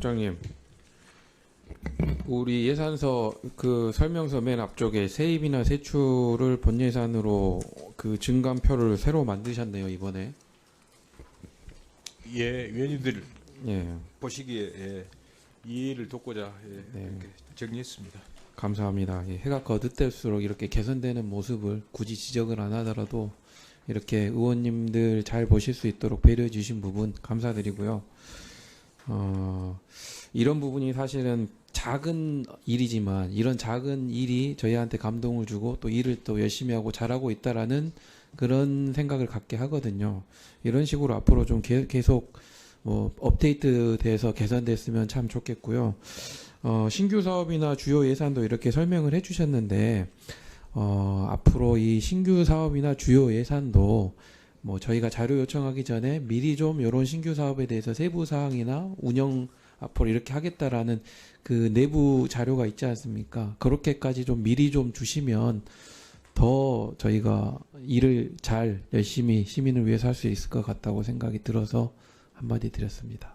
국장님, 우리 예산서 그 설명서 맨 앞쪽에 세입이나 세출을 본 예산으로 그 증감표를 새로 만드셨네요 이번에. 예, 위원님들 예, 보시기에 예, 이해를 돕고자 예, 네. 이렇게 정리했습니다. 감사합니다. 예, 해가 거듭될수록 이렇게 개선되는 모습을 굳이 지적을 안 하더라도 이렇게 의원님들 잘 보실 수 있도록 배려해 주신 부분 감사드리고요. 어, 이런 부분이 사실은 작은 일이지만 이런 작은 일이 저희한테 감동을 주고 또 일을 또 열심히 하고 잘하고 있다라는 그런 생각을 갖게 하거든요. 이런 식으로 앞으로 좀 계- 계속 뭐 업데이트 돼서 개선됐으면 참 좋겠고요. 어, 신규 사업이나 주요 예산도 이렇게 설명을 해주셨는데 어, 앞으로 이 신규 사업이나 주요 예산도 뭐 저희가 자료 요청하기 전에 미리 좀 이런 신규 사업에 대해서 세부 사항이나 운영 앞으로 이렇게 하겠다라는 그 내부 자료가 있지 않습니까? 그렇게까지 좀 미리 좀 주시면 더 저희가 일을 잘 열심히 시민을 위해서 할 수 있을 것 같다고 생각이 들어서 한마디 드렸습니다.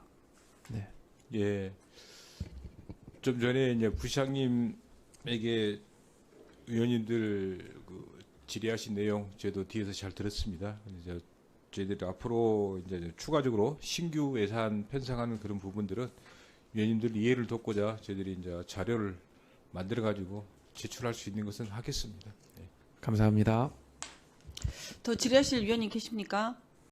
예, 좀 전에 이제 부시장님에게 위원님들 그 질의하신 내용 저도 뒤에서 잘 들었습니다. 이제 저희들이 앞으로 이제 추가적으로 신규 예산 편성하는 그런 부분들은 위원님들 이해를 돕고자 저희들이 이제 자료를 만들어 가지고 제출할 수 있는 것은 하겠습니다. 감사합니다. 더 질의하실 위원님 계십니까?